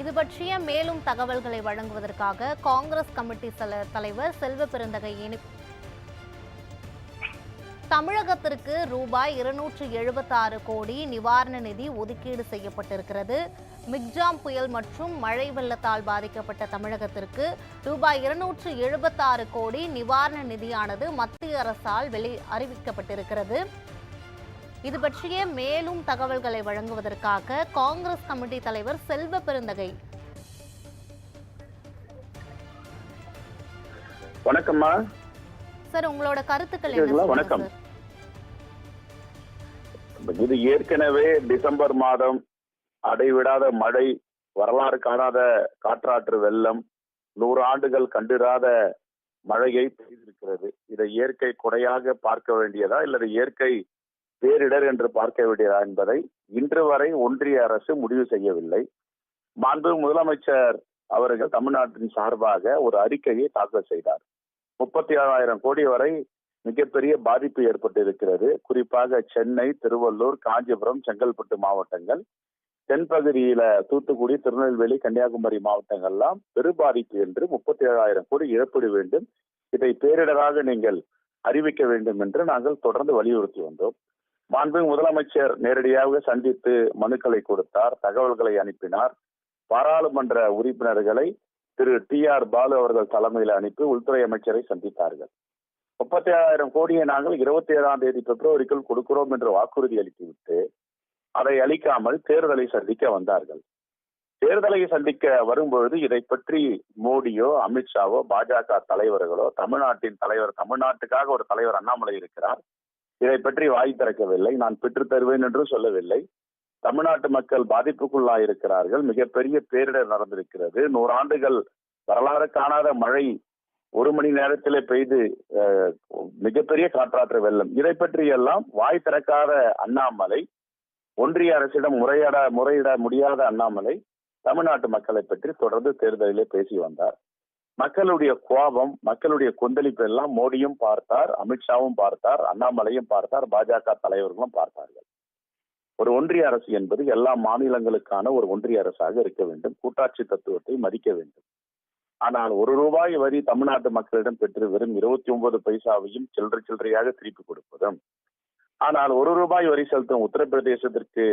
இது பற்றிய மேலும் தகவல்களை வழங்குவதற்காக காங்கிரஸ் கமிட்டி தலைவர் செல்வ பெருந்தகை தமிழகத்திற்கு ரூபாய் இருநூற்று எழுபத்தாறு கோடி நிவாரண நிதி ஒதுக்கீடு செய்யப்பட்டிருக்கிறது. மிக்ஜாம் புயல் மற்றும் மழை வெள்ளத்தால் பாதிக்கப்பட்ட தமிழகத்திற்கு ரூபாய் இருநூற்று எழுபத்தாறு கோடி நிவாரண நிதியானது மத்திய அரசால் வெளி அறிவிக்கப்பட்டிருக்கிறது. இது பற்றிய மேலும் தகவல்களை வழங்குவதற்காக காங்கிரஸ் கமிட்டி தலைவர் செல்வ பெருந்தகை. வணக்கம்மா. சார் உங்களோட கருத்துக்கள் என்ன வணக்கம். இது ஏற்கனவே டிசம்பர் மாதம் அடைவிடாத மழை வரலாறு காணாத காற்றாற்று வெள்ளம் நூறு ஆண்டுகள் கண்டிராத மழையை பெய்திருக்கிறது. இதை இயற்கை கொடையாக பார்க்க வேண்டியதா இல்லது இயற்கை பேரிடர் என்று பார்க்க வேண்டியதா என்பதை இன்று வரை ஒன்றிய அரசு முடிவு செய்யவில்லை. மாண்பு முதலமைச்சர் அவர்கள் தமிழ்நாட்டின் சார்பாக ஒரு அறிக்கையை தாக்கல் செய்தார். முப்பத்தி ஏழாயிரம் கோடி வரை மிகப்பெரிய பாதிப்பு ஏற்பட்டிருக்கிறது. குறிப்பாக சென்னை திருவள்ளூர் காஞ்சிபுரம் செங்கல்பட்டு மாவட்டங்கள். தென்பகுதியில தூத்துக்குடி திருநெல்வேலி கன்னியாகுமரி மாவட்டங்கள்லாம் பெரு பாதிப்பு என்று முப்பத்தி ஏழாயிரம் கோடி இழப்பீடு வேண்டும். இதை பேரிடராக நீங்கள் அறிவிக்க வேண்டும் என்று நாங்கள் தொடர்ந்து வலியுறுத்தி வந்தோம். மாண்பு முதலமைச்சர் நேரடியாக சந்தித்து மனுக்களை கொடுத்தார் தகவல்களை அனுப்பினார். பாராளுமன்ற உறுப்பினர்களை திரு டி ஆர் பாலு அவர்கள் தலைமையில் அனுப்பி உள்துறை அமைச்சரை சந்தித்தார்கள். முப்பத்தி ஏழாயிரம் கோடியை நாங்கள் இருபத்தி ஏழாம் தேதி பிப்ரவரிக்குள் கொடுக்கிறோம் என்று வாக்குறுதி அளித்துவிட்டு அதை அளிக்காமல் தேர்தலை சந்திக்க வந்தார்கள். தேர்தலை சந்திக்க வரும்பொழுது இதை பற்றி மோடியோ அமித்ஷாவோ பாஜக தலைவர்களோ தமிழ்நாட்டின் தலைவர் தமிழ்நாட்டுக்காக ஒரு தலைவர் அண்ணாமலை இருக்கிறார். இதை பற்றி வாய் திறக்கவில்லை. நான் பெற்று தருவேன் என்றும் சொல்லவில்லை. தமிழ்நாட்டு மக்கள் பாதிப்புக்குள்ளாயிருக்கிறார்கள். மிகப்பெரிய பேரிடர் நடந்திருக்கிறது. நூறாண்டுகள் வரலாறு காணாத மழை ஒரு மணி நேரத்திலே பெய்து மிகப்பெரிய காற்றாற்று வெள்ளம். இதை பற்றி எல்லாம் வாய் திறக்காத அண்ணாமலை ஒன்றிய அரசிடம் முறையிட முறையிட முடியாத அண்ணாமலை தமிழ்நாட்டு மக்களை பற்றி தொடர்ந்து தேர்தலிலே பேசி வந்தார். மக்களுடைய கோபம் மக்களுடைய கொந்தளிப்பு எல்லாம் மோடியும் பார்த்தார் அமித்ஷாவும் பார்த்தார் அண்ணாமலையும் பார்த்தார் பாஜக தலைவர்களும் பார்த்தார்கள். ஒரு ஒன்றிய அரசு என்பது எல்லா மாநிலங்களுக்கான ஒரு ஒன்றிய அரசாக இருக்க வேண்டும் கூட்டாட்சி தத்துவத்தை மதிக்க வேண்டும். ஆனால் ஒரு ரூபாய் வரி தமிழ்நாட்டு மக்களிடம் பெற்று வெறும் இருபத்தி ஒன்பது பைசாவையும் சில்லறை சில்லறையாக திருப்பி கொடுப்பதும் ஆனால் ஒரு ரூபாய் வரி செலுத்தும் உத்தரப்பிரதேசத்திற்கு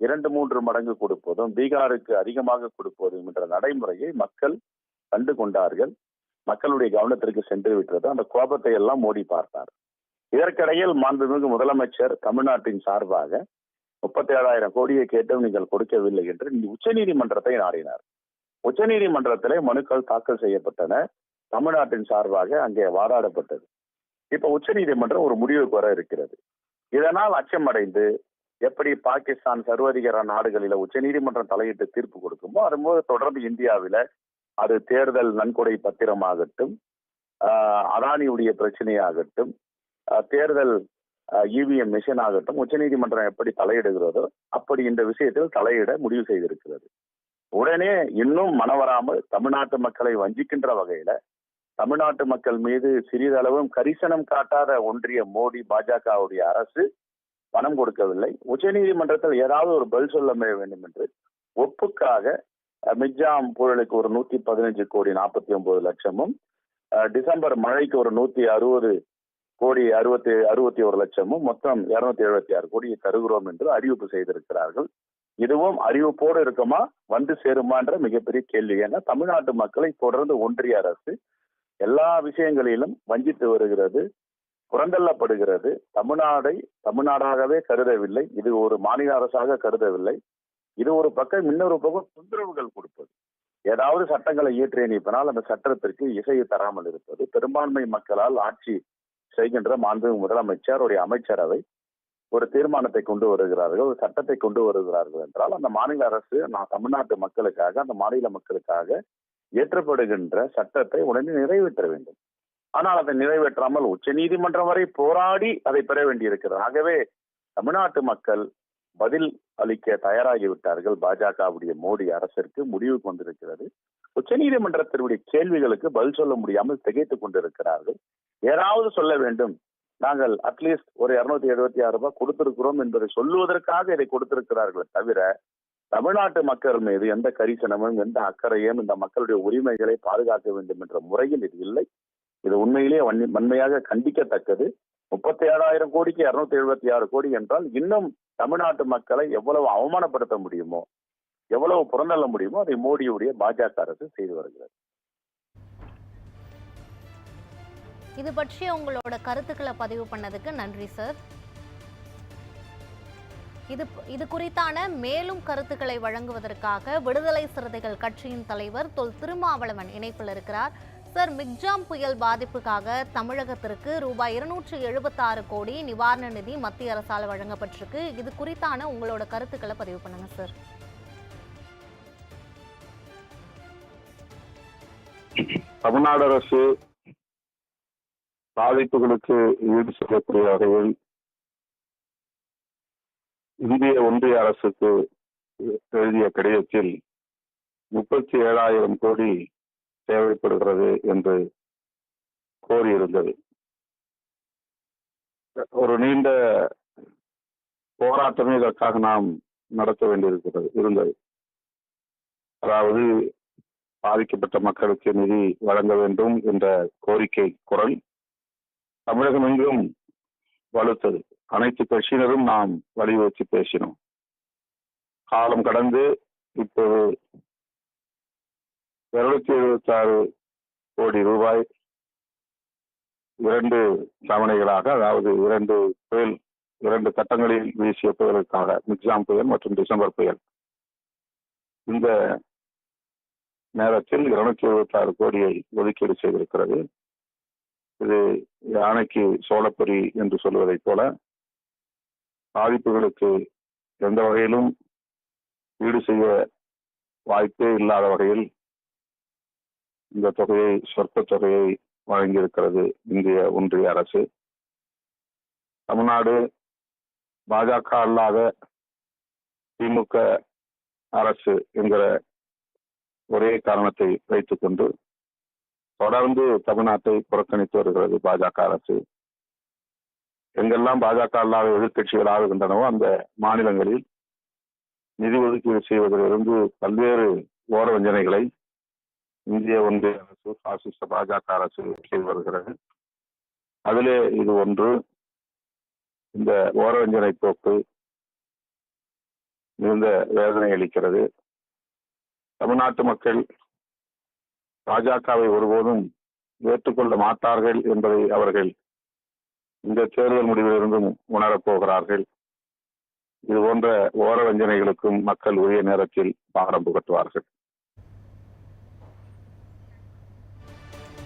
இரண்டு மூன்று மடங்கு கொடுப்பதும் பீகாருக்கு அதிகமாக கொடுப்பதும் என்ற நடைமுறையை மக்கள் கண்டு கொண்டார்கள். மக்களுடைய கவனத்திற்கு சென்று விட்டது. அந்த கோபத்தை எல்லாம் மோடி பார்த்தார். இதற்கிடையில் மாண்புமிகு முதலமைச்சர் தமிழ்நாட்டின் சார்பாக முப்பத்தி ஏழாயிரம் கோடியை கேட்டும் நீங்கள் கொடுக்கவில்லை என்று உச்சநீதிமன்றத்தை நாடினார். உச்சநீதிமன்றத்திலே மனுக்கள் தாக்கல் செய்யப்பட்டன. தமிழ்நாட்டின் சார்பாக அங்கே வாதாடப்பட்டது. இப்ப உச்சநீதிமன்றம் ஒரு முடிவுக்கு வர இருக்கிறது. இதனால் அச்சமடைந்து எப்படி பாகிஸ்தான் சர்வதிகார நாடுகளில உச்சநீதிமன்றம் தலையிட்டு தீர்ப்பு கொடுக்குமோ அதுபோது தொடர்ந்து இந்தியாவில அது தேர்தல் நன்கொடை பத்திரமாகட்டும் ஆஹ் அதானியுடைய பிரச்சனையாகட்டும் தேர்தல் இவிஎம் மிஷின் ஆகட்டும் உச்சநீதிமன்றம் எப்படி தலையிடுகிறதோ அப்படி இந்த விஷயத்தில் தலையிட முடிவு செய்திருக்கிறது. உடனே இன்னும் மனவராமல் தமிழ்நாட்டு மக்களை வஞ்சிக்கின்ற வகையில தமிழ்நாட்டு மக்கள் மீது சிறிதளவும் கரிசனம் காட்டாத ஒன்றிய மோடி பாஜகவுடைய அரசு பணம் கொடுக்கவில்லை. உச்சநீதிமன்றத்தில் ஏதாவது ஒரு பதில் சொல்ல வேண்டும் என்று ஒப்புக்காக மிக்ஜாம் புயலுக்கு ஒரு நூத்தி பதினஞ்சு கோடி நாற்பத்தி ஒன்பது லட்சமும் டிசம்பர் மழைக்கு ஒரு நூத்தி அறுபது கோடி அறுபத்தி அறுபத்தி ஒரு லட்சமும் மொத்தம் இருநூத்தி எழுபத்தி ஆறு கோடியை தருகிறோம் என்று அறிவிப்பு செய்திருக்கிறார்கள். இதுவும் அறிவிப்போடு இருக்குமா? வந்து சேருமான்ற மிகப்பெரிய கேள்வி. ஏன்னா தமிழ்நாட்டு மக்களை தொடர்ந்து ஒன்றிய அரசு எல்லா விஷயங்களிலும் வஞ்சித்து வருகிறது புறந்தள்ளப்படுகிறது. தமிழ்நாடை தமிழ்நாடாகவே கருதவில்லை. இது ஒரு மாநில அரசாக கருதவில்லை. இது ஒரு பக்கம் இன்னொரு பக்கம் தொந்தரவுகள் கொடுப்பது. ஏதாவது சட்டங்களை இயற்றி அனுப்பினால் அந்த சட்டத்திற்கு இசையை தராமல் இருப்பது. பெரும்பான்மை மக்களால் ஆட்சி செய்கின்ற மாண்பு முதலமைச்சர் உடைய அமைச்சரவை ஒரு தீர்மானத்தை கொண்டு வருகிறார்கள். ஒரு சட்டத்தை கொண்டு வருகிறார்கள் என்றால் அந்த மாநில அரசு நான் தமிழ்நாட்டு மக்களுக்காக அந்த மாநில மக்களுக்காக இயற்றப்படுகின்ற சட்டத்தை உடனே நிறைவேற்ற வேண்டும். ஆனால் அதை நிறைவேற்றாமல் உச்ச நீதிமன்றம் வரை போராடி அதை பெற வேண்டியிருக்கிறது. ஆகவே தமிழ்நாட்டு மக்கள் பதில் அளிக்க தயாராகிவிட்டார்கள் பாஜகவுடைய மோடி அரசிற்கு முடிவு கொண்டிருக்கிறது. உச்சநீதிமன்றத்தினுடைய கேள்விகளுக்கு பதில் சொல்ல முடியாமல் திகைத்துக் கொண்டிருக்கிறார்கள். ஏதாவது சொல்ல வேண்டும். நாங்கள் அட்லீஸ்ட் ஒரு இருநூத்தி எழுபத்தி ஆறு ரூபாய் கொடுத்திருக்கிறோம் என்பதை சொல்லுவதற்காக இதை கொடுத்திருக்கிறார்களே தவிர தமிழ்நாட்டு மக்கள் மீது எந்த கரிசனமும் எந்த அக்கறையும் இந்த மக்களுடைய உரிமைகளை பாதுகாக்க வேண்டும் என்ற முறையில் இது இல்லை. இது உண்மையிலேயே வன்மையாக கண்டிக்கத்தக்கது. முப்பத்தி ஏழாயிரம் கோடிக்கு இருநூத்தி எழுபத்தி ஆறு கோடி என்றால் இன்னும் தமிழ்நாட்டு மக்களை எவ்வளவு அவமானப்படுத்த முடியுமோ எவ்வளவு புறந்தள்ள முடியுமோ அதை மோடியுடைய பாஜக அரசு செய்து வருகிறது. இது பற்றி உங்களோட கருத்துக்களை பதிவு பண்ணதுக்கு நன்றி சார். இது இது குறித்தான மேலும் கருத்துக்களை வழங்குவதற்காக விடுதலை சிறுத்தைகள் கட்சியின் தலைவர் தொல் திருமாவளவன் இணைப்பில் இருக்கிறார். சார் மிக்ஜாம் புயல் பாதிப்புக்காக தமிழகத்திற்கு ரூபாய் இருநூற்று எழுபத்தாறு கோடி நிவாரண நிதி மத்திய அரசால் வழங்கப்பட்டிருக்கு. இது குறித்தான உங்களோட கருத்துக்களை பதிவு பண்ணுங்க சார். தமிழ்நாடு அரசு பாதிப்புகளுக்கு ஈடு செய்யக்கூடிய வகையில் இந்திய ஒன்றிய அரசுக்கு எழுதிய கடிதத்தில் முப்பத்தி ஏழாயிரம் கோடி தேவைப்படுகிறது என்று கோரியிருந்தது ஒரு நீண்ட போராட்டமே இதற்காக நாம் நடத்த வேண்டியிருக்கிறது இருந்தது. அதாவது பாதிக்கப்பட்ட மக்களுக்கு நிதி வழங்க வேண்டும் என்ற கோரிக்கை குரல் தமிழகம் எங்கும் வலுத்தது. அனைத்து கட்சியினரும் நாம் வலியுறுத்தி பேசினோம். காலம் கடந்து இப்போது இருநூத்தி எழுபத்தி ஆறு கோடி ரூபாய் இரண்டு தவணைகளாக அதாவது இரண்டு புயல் இரண்டு கட்டங்களில் வீசிய புயலுக்காக மிக்ஸாம் புயல் மற்றும் டிசம்பர் புயல். இந்த நேரத்தில் இருநூத்தி எழுபத்தி ஆறு கோடியை ஒதுக்கீடு செய்திருக்கிறது. இது யானைக்கு சோழப்பொறி என்று சொல்வதைப் போல பாதிப்புகளுக்கு எந்த வகையிலும் ஈடு செய்ய வாய்ப்பே இல்லாத வகையில் இந்த தொகையை சொற்ப தொகையை வழங்கியிருக்கிறது இந்திய ஒன்றிய அரசு. தமிழ்நாடு பாஜக அல்லாத திமுக அரசு என்கிற ஒரே காரணத்தை வைத்துக்கொண்டு தொடர்ந்து தமிழ்நாட்டை புறக்கணித்து வருகிறது பாஜக அரசு. எங்கெல்லாம் பாஜக அல்லாத எதிர்க்கட்சிகள் ஆளுகின்றனவோ அந்த மாநிலங்களில் நிதி ஒதுக்கீடு செய்வதிலிருந்து பல்வேறு ஓரவஞ்சனைகளை இந்திய ஒன்றிய அரசு பாசிஸ்ட பாஜக அரசு செய்து வருகிறது அதிலே இது ஒன்று. இந்த ஓரவஞ்சனை போக்கு மிகுந்த வேதனை அளிக்கிறது. தமிழ்நாட்டு மக்கள் பாஜகவை ஒருபோதும் ஏற்றுக்கொள்ள மாட்டார்கள் என்பதை அவர்கள் இந்த தேர்தல் முடிவிலிருந்தும் உணரப் போகிறார்கள். இது போன்ற ஓர வஞ்சனைகளுக்கும் மக்கள் உரிய நேரத்தில் பாடம் புகட்டுவார்கள்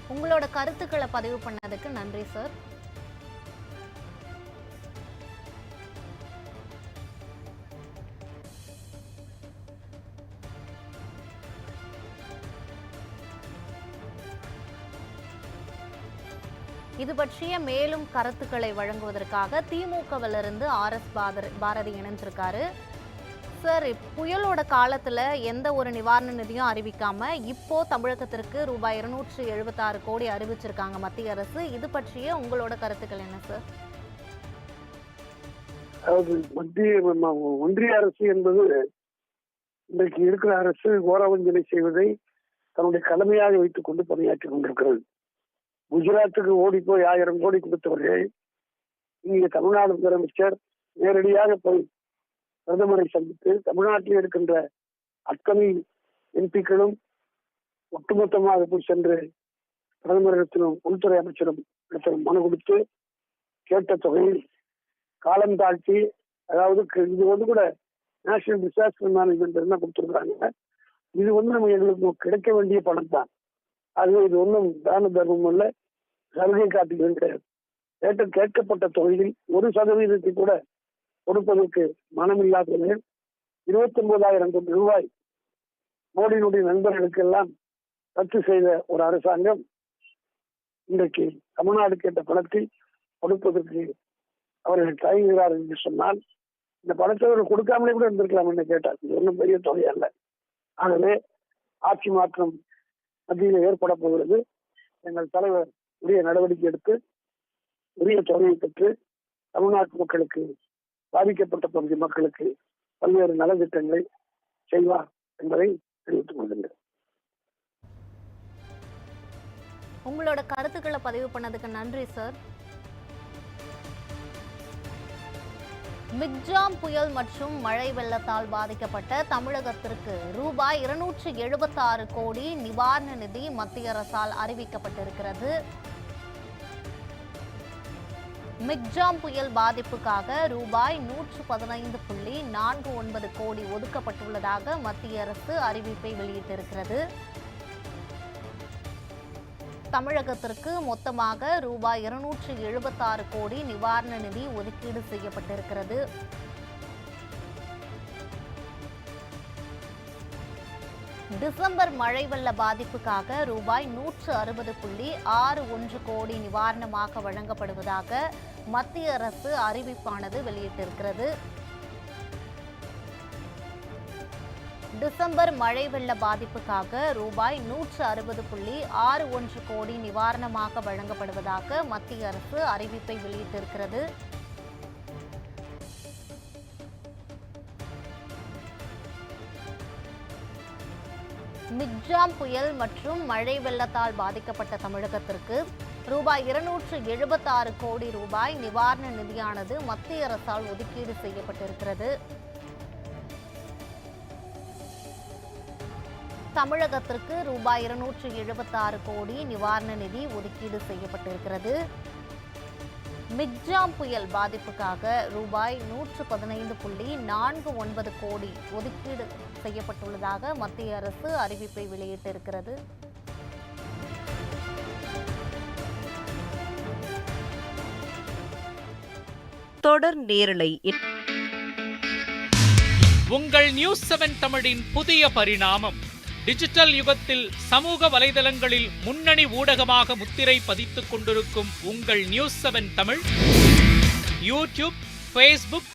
உங்களோட கருத்துக்களை பதிவு பண்ணதுக்கு நன்றி சார் இது பற்றிய மேலும் கருத்துக்களை வழங்குவதற்காக திமுகவிலிருந்து ஆர் எஸ் பாரதி இணைஞ்சிருக்காரு சார் புயலோட காலத்தில் எந்த ஒரு நிவாரண நிதியும் அறிவிக்காமல் இப்போ தமிழகத்திற்கு ரூபாய் இருநூற்று எழுபத்தாறு கோடி அறிவிச்சிருக்காங்க மத்திய அரசு. இது பற்றிய உங்களோட கருத்துக்கள் என்ன சார்? அதாவது மத்திய ம- ஒன்றிய அரசு என்பது இன்றைக்கு இருக்கிற அரசு கோரவஞ்சனை செய்வதை தன்னுடைய கடமையாக வைத்துக் கொண்டு பணியாற்றி கொண்டிருக்கிறது. குஜராத்துக்கு ஓடி போய் ஆயிரம் கோடி கொடுத்தவர்கள் இங்கே தமிழ்நாடு முதலமைச்சர் நேரடியாக போய் பிரதமரை சந்தித்து தமிழ்நாட்டில் இருக்கின்ற அத்தனை எம்பிக்களும் ஒட்டுமொத்தமாக போய் சென்று பிரதமரிடத்திலும் உள்துறை அமைச்சரும் இடத்திலும் மனு கொடுத்து கேட்ட தொகையில் காலம் தாழ்த்தி அதாவது இது வந்து கூட நேஷனல் டிசாஸ்டர் மேனேஜ்மெண்ட் தான் கொடுத்துருக்காங்க இது வந்து நம்ம எங்களுக்கு கிடைக்க வேண்டிய பணம் தான். அது இது ஒன்றும் தான தர்மம் அல்ல. சலுகை காட்டுகின்ற கேட்ட கேட்கப்பட்ட தொகையில் ஒரு சதவீதத்தை கூட கொடுப்பதற்கு மனமில்லாதவர்கள் இருபத்தி ஒன்பதாயிரம் கோடி ரூபாய் மோடியினுடைய நண்பர்களுக்கெல்லாம் ரத்து செய்த ஒரு அரசாங்கம் இன்றைக்கு தமிழ்நாடு கேட்ட பணத்தை கொடுப்பதற்கு அவர்கள் தயங்குகிறார் என்று சொன்னால் இந்த பணத்தை அவர்கள் கொடுக்காமலே கூட இருந்திருக்கலாம் என்று கேட்டார். இது ஒன்றும் பெரிய தொகை அல்ல. ஆகவே ஆட்சி மாற்றம் மத்தியில் ஏற்பட போகிறது. எங்கள் தலைவர் உரிய நடவடிக்கை எடுத்து உரிய தொகையை பெற்று தமிழ்நாட்டு மக்களுக்கு பாதிக்கப்பட்ட பகுதி மக்களுக்கு பல்வேறு நலத்திட்டங்களை செய்வார் என்பதை தெரிவித்துக் கொள்கின்றேன். உங்களோட கருத்துக்களை பதிவு பண்ணதுக்கு நன்றி சார். மிக்ஜாம் புயல் மற்றும் மழை வெள்ளத்தால் பாதிக்கப்பட்ட தமிழகத்திற்கு ரூபாய் இருநூற்று எழுபத்தாறு கோடி நிவாரண நிதி மத்திய அரசால் அறிவிக்கப்பட்டிருக்கிறது. மிக்ஜாம் புயல் பாதிப்புக்காக ரூபாய் நூற்று பதினைந்து புள்ளி நான்கு ஒன்பது கோடி ஒதுக்கப்பட்டுள்ளதாக மத்திய அரசு அறிவிப்பை வெளியிட்டிருக்கிறது. தமிழகத்திற்கு மொத்தமாக ரூபாய் இருநூற்று எழுபத்தாறு கோடி நிவாரண நிதி ஒதுக்கீடு செய்யப்பட்டிருக்கிறது. டிசம்பர் மழை வெள்ள பாதிப்புக்காக ரூபாய் நூற்று அறுபது புள்ளி ஆறு ஒன்று கோடி நிவாரணமாக வழங்கப்படுவதாக மத்திய அரசு அறிவிப்பானது வெளியிட்டிருக்கிறது. டிசம்பர் மழை வெள்ள பாதிப்புக்காக ரூபாய் நூற்று அறுபது புள்ளி ஆறு ஒன்று கோடி நிவாரணமாக வழங்கப்படுவதாக மத்திய அரசு அறிவிப்பை வெளியிட்டிருக்கிறது. மிக்ஜாம் புயல் மற்றும் மழை வெள்ளத்தால் பாதிக்கப்பட்ட தமிழகத்திற்கு ரூபாய் இருநூற்று எழுபத்தாறு கோடி ரூபாய் நிவாரண நிதியானது மத்திய அரசால் ஒதுக்கீடு செய்யப்பட்டிருக்கிறது. தமிழகத்திற்கு ரூபாய் இருநூற்று எழுபத்தாறு கோடி நிவாரண நிதி ஒதுக்கீடு செய்யப்பட்டிருக்கிறது. மிக்ஜாம் புயல் பாதிப்புக்காக ரூபாய் நூற்று பதினைந்து புள்ளி நான்கு ஒன்பது கோடி ஒதுக்கீடு செய்யப்பட்டுள்ளதாக மத்திய அரசு அறிவிப்பை வெளியிட்டிருக்கிறது. தொடர் நேரலை உங்கள் நியூஸ் செவன் தமிழின் புதிய பரிணாமம். டிஜிட்டல் யுகத்தில் சமூக வலைதளங்களில் முன்னணி ஊடகமாக முத்திரை பதித்துக் கொண்டிருக்கும் உங்கள் news seven Tamil. YouTube Facebook